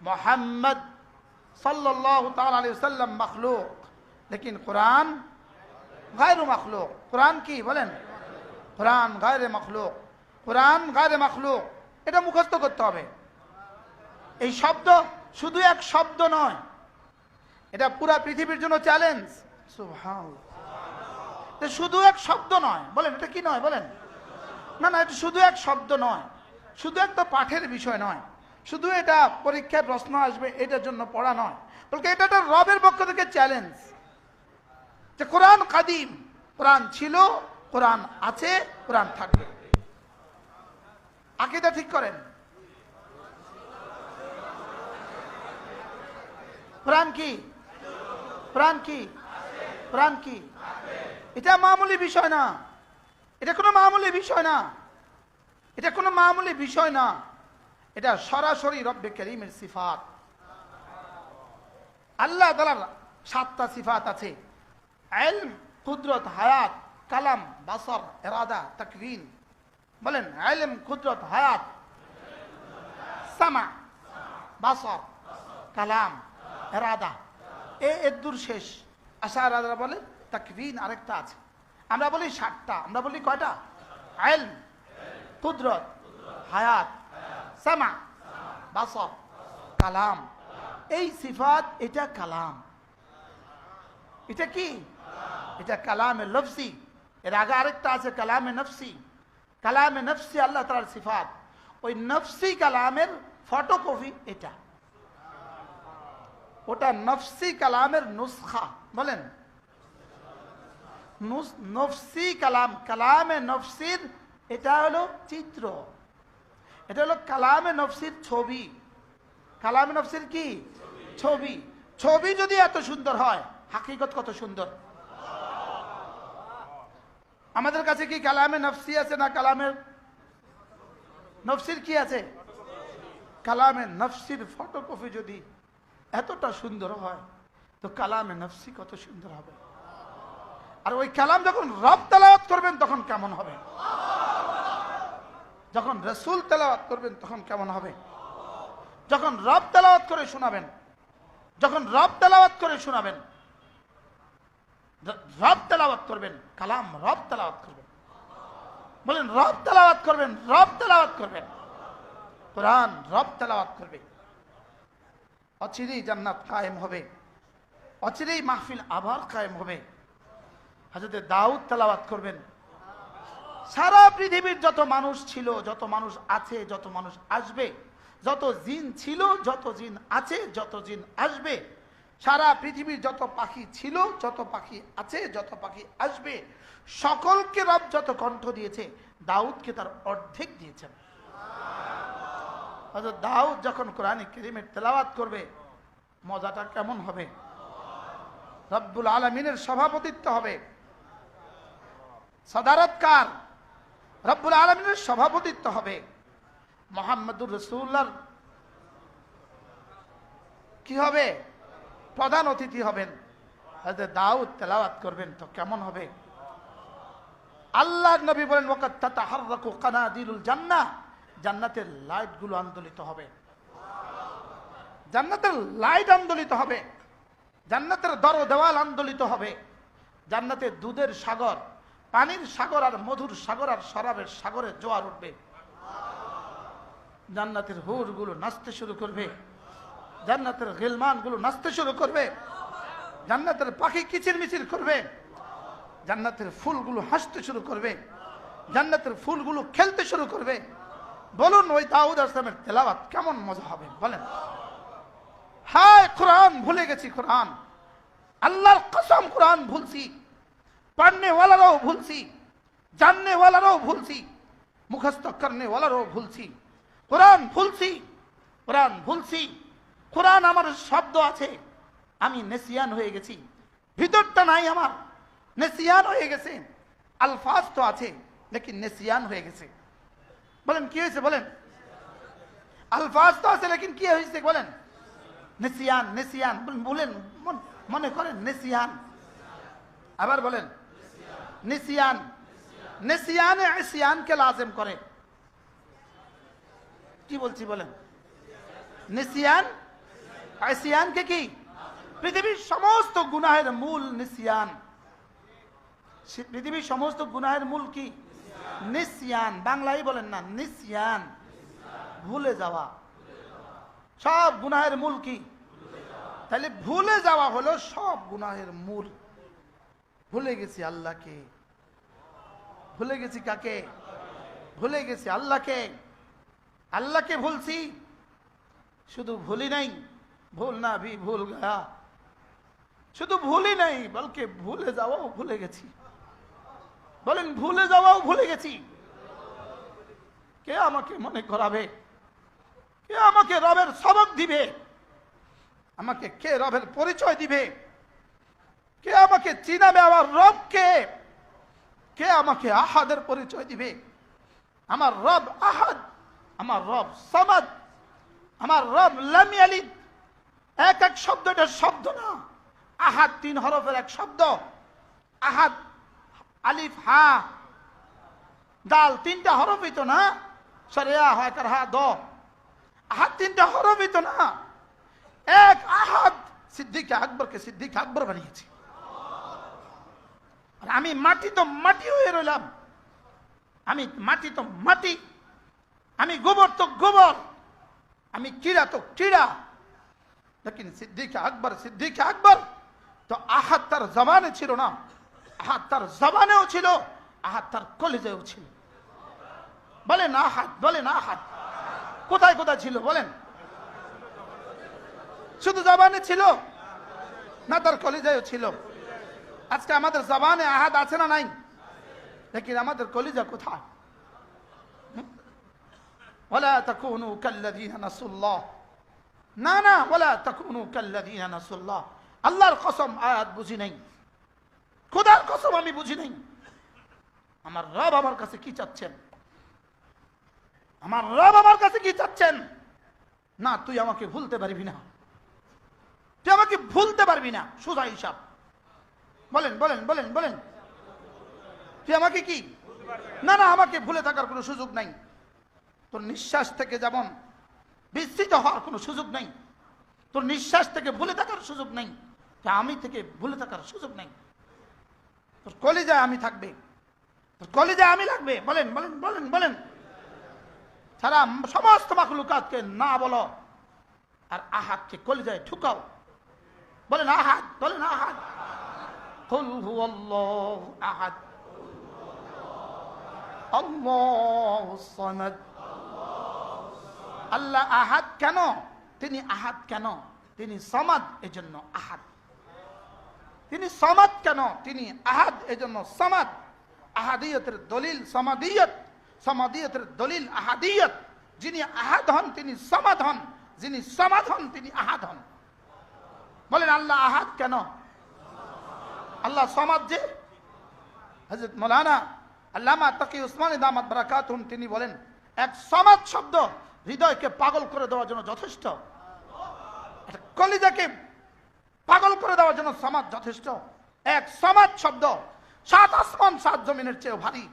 मोहम्मद सल्लल्लाहु ताला अलैहि वसल्लम मखलूक लेकिन कुरान गैर मखलूक कुरान কি বলেন কোরআন গায়রে মখলুক কোরআন গায়রে মখলুক এটা মুখস্থ করতে হবে এই শব্দ শুধু এক শব্দ নয় এটা পুরা পৃথিবীর জন্য চ্যালেঞ্জ সুবহানাল্লাহ এটা শুধু এক শব্দ নয় বলেন এটা কি নয় বলেন না না এটা শুধু এক শব্দ নয় শুধু একটা পাঠের বিষয় নয় শুধু এটা পরীক্ষায় প্রশ্ন আসবে, এটার জন্য পড়া নয়। বলতে এটা একটা রবের পক্ষ থেকে চ্যালেঞ্জ যে কোরআন কাদিম, কোরআন ছিল, কোরআন আছে, কোরআন থাকবে। আকিদা ঠিক করেন? কোরআন কি? কোরআন কি? কোরআন কি? এটা মামুলি বিষয় না। এটা কোনো মামুলি বিষয় না। এটা কোনো মামুলি বিষয় না। এটা সরাসরি রব্বে করিমের সিফাত। আল্লাহ তালার সাতটা সিফাত আছে। এলম কুদরত, হায়াত, কালাম, বাসর এরাদা তকরিন বলেন এলম কুদরত, হায়াত, সামা, বাসর, কালাম এরাদা এ এদুর শেষ। আশা এরাদা বলে তকরিন আরেকটা আছে। আমরা বলি ষাটটা আমরা বলি কয়টা? এলম কুদরত, হায়াত সামা কালাম এই সিফাত, এটা কালাম। এটা কি? এটা কালামে লফসি এর আগে আরেকটা আছে, কালামে নফসি। কালামে নফসি আল্লাহ তালার সিফাত। ওই নফসি কালামের ফটোকপি এটা। ওটা নফসি কালামের নুসখা। বলেন। নফসি কালাম কালামে নফসির এটা হলো চিত্র। এটা হলো কালামে নফসির ছবি। কালামে নফসির কি? ছবি। ছবি যদি এত সুন্দর হয়, হাকিকত কত সুন্দর? আমাদের কাছে কি কালামে নফসি আছে না কালামের নফসির কি আছে? কালামে নফসির ফটোকপি যদি এতটা সুন্দর হয়, তো কালামে নফসি কত সুন্দর হবে। আর ওই কালাম যখন রব তেলাওয়াত করবেন, তখন কেমন হবে? যখন রসুল তেলাওয়াত করবেন তখন কেমন হবে? যখন রব তেলাওয়াত করে শোনাবেন, যখন রব তেলাওয়াত করে শোনাবেন, রব তেলাওয়াত করবেন, কালাম রব তেলাওয়াত করবেন। বলেন, রব তেলাওয়াত করবেন, রব তেলাওয়াত করবেন। কোরআন রব তেলাওয়াত করবে। অচিরেই জান্নাত কায়েম হবে। অচিরেই মাহফিল আবার কায়েম হবে। হাজরতে দাউদ তেলাওয়াত করবেন। সারা পৃথিবীর যত মানুষ ছিল, যত মানুষ আছে, যত মানুষ আসবে, যত জিন ছিল, যত জিন আছে, যত জিন আসবে, সারা পৃথিবীর যত পাখি ছিল, যত পাখি আছে, যত পাখি আসবে, সকলকে রব যত কণ্ঠ দিয়েছে, দাউদকে তার অর্ধেক দিয়েছেন দাউদ যখন কোরআনে কেরিমের তেলাওয়াত করবে, মজাটা কেমন হবে? রব্বুল আলমিনের সভাপতিত্ব হবে। সদারতকার রব্বুল আলমিনের সভাপতিত্ব হবে। মোহাম্মদুর রসুল্লার কি হবে? প্রধান অতিথি হবেন। দাউদ তেলাওয়াত করবেন তো কেমন হবে? আল্লাহ নবী বলেন কানাদিলুল জান্নাহ। জান্নাতের লাইটগুলো আন্দোলিত হবে। জান্নাতের লাইট আন্দোলিত হবে। জান্নাতের দর দেওয়াল আন্দোলিত হবে। জান্নাতের দুধের সাগর পানির সাগর আর মধুর সাগর আর শরাবের সাগরে জোয়ার উঠবে। জান্নাতের হুরগুলো নাচতে শুরু করবে। জান্নাতের গিলমানগুলো নাচতে শুরু করবে। জান্নাতের পাখি কিচির মিচির করবে। জান্নাতের ফুলগুলো হাসতে শুরু করবে। জান্নাতের ফুলগুলো খেলতে শুরু করবে। বলুন ওই দাউদ আসলামের তেলাওয়াত কেমন মজা হবে, বলেন। হায়, কোরআন, ভুলে গেছি কোরআন। আল্লাহর কসম কোরআন ভুলছি। পড়নে ওয়ালারাও ভুলছি জাননে ওয়ালারাও ভুলছি, মুখস্থ করনেওয়ালারাও ভুলছি। কোরআন ভুলছি কোরআন ভুলছি, কোরআন আমার শব্দ আছে, আমি নেসিয়ান হয়ে গেছি। ভিতরটা নাই আমার, নেসিয়ান হয়ে গেছে, আলফাজ তো আছে লেকিন নেসিয়ান হয়ে গেছে। বলেন, কি হয়েছে বলেন? আলফাজ তো আছে, লেকিন কি হয়েছে বলেন? নেসিয়ান নেসিয়ান, বলেন- মনে করেন নেসিয়ান। আবার বলেন নিসিয়ান। নেসিয়ানে এসিয়ানকে লাজেম করে। কি বলছি বলেন? নিসিয়ান আইসিয়ানকে কি? পৃথিবীর সমস্ত গুনাহের মূল নিসিয়ান। পৃথিবীর সমস্ত গুনাহের মূল কি? নিসিয়ান। বাংলায় বলেন না, নিসিয়ান। ভুলে যাওয়া। সব গুনাহের মূল কি? তাহলে ভুলে যাওয়া হলো সব গুনাহের মূল। ভুলে গেছি আল্লাহকে। ভুলে গেছি কাকে? ভুলে গেছি আল্লাহকে। আল্লাহকে ভুলছি। শুধু ভুলি নাই, ভুল না ভি, ভুল গয়া শুধু ভুলি নাই, বলকে ভুলে যাওয়াও ভুলে গেছি। বলেন, ভুলে যাওয়াও ভুলে গেছি। কে আমাকে মনে করাবে? কে আমাকে রবের সবক দিবে? আমাকে কে রবের পরিচয় দিবে? কে আমাকে চিনাবে আমার রবকে? কে কে আমাকে আহাদের পরিচয় দিবে? আমার রব আহাদ, আমার রব সমাদ, আমার রব লামিয়ালিদ এক এক শব্দ এটা শব্দ না। আহাদ তিন হরফের এক শব্দ। আহাদ, আলিফ, হা। দাল তিনটা হরফই তো না? সরিয়া হয় কার হা, দ। আহাদ তিনটা হরফই তো না? এক আহাদ, সিদ্দিক আকবরকে সিদ্দিক আকবর বানিয়েছে। আর আমি মাটি তো মাটি হয়ে রইলাম। আমি মাটি তো মাটি। আমি গোবর তো গোবর। আমি কিরা তো কিরা লেকিন সিদ্দিক আকবর সিদ্দিক আকবর, তো আহাত তার জবানে ছিল না। আহাত তার জবানেও ছিল আহাত তার কলেজেও ছিল। বলেন আহাত বলেন আহাত কোথায় কোথায় ছিল, বলেন। শুধু জবানে ছিল না তার কলেজায়ও ছিল। আজকে আমাদের জবানে আহাদ আছে না নাই লেকিন আমাদের কলিজা কোথায় হুম? ولا تكونوا كالذين نسوا الله না না ولا تكونوا كالذين نسوا الله আল্লাহর কসম আয়াত বুঝি নাই খোদার কসম আমি বুঝি নাই আমার রব আমার কাছে কি চাচ্ছেন আমার রব আমার কাছে কি চাচ্ছেন না তুই আমাকে ভুলতে পারবি না তুই আমাকে ভুলতে পারবি না সোজা হিসাব বলেন বলেন বলেন বলেন। তুই আমাকে কি? না না, আমাকে ভুলে থাকার কোনো সুযোগ নাই। তোর নিঃশ্বাস থেকে যেমন বিস্তৃত হওয়ার কোনো সুযোগ নেই, তোর নিঃশ্বাস থেকে ভুলে থাকার সুযোগ নেই আমি থেকে ভুলে থাকার সুযোগ নেই। তোর কলিজায় আমি থাকবে, তোর কলিজায় আমি লাগবে। বলেন বলেন বলেন বলেন। সারা সমস্ত মাকলুকাতকে না বলো, আর আহাতকে কলিজায় ঠুকাও। বলেন, আহাত বলেন, আহাত। قل هو الله أحد الله الصمد আল্লাহ আহাদ কেন তিনি আহাদ কেন তিনি সমাদ এজন্য আহাদ তিনি সমাদ কেন তিনি আহাদ এজন্য সমাদ আহাদিয়তের দলিল সমাদিয়ত সমাদিয়তের দলিল আহাদিয়ত যিনি আহাদ হন তিনি সমাদ হন যিনি সমাদ হন তিনি আহাদ হন বলেন আল্লাহ আহাদ কেন আল্লাহ সমাজ যে? হজরত মৌলানা আল্লামা তাকি উসমান দামাত বারাকাতুন তিনি বলেন, এক সমাজ শব্দ হৃদয়কে পাগল করে দেওয়ার জন্য যথেষ্ট। কলিজাকে পাগল করে দেওয়ার জন্য সমাজ যথেষ্ট। এক সমাজ শব্দ, সাত আসমান, সাত জমিনের চেয়েও ভারী।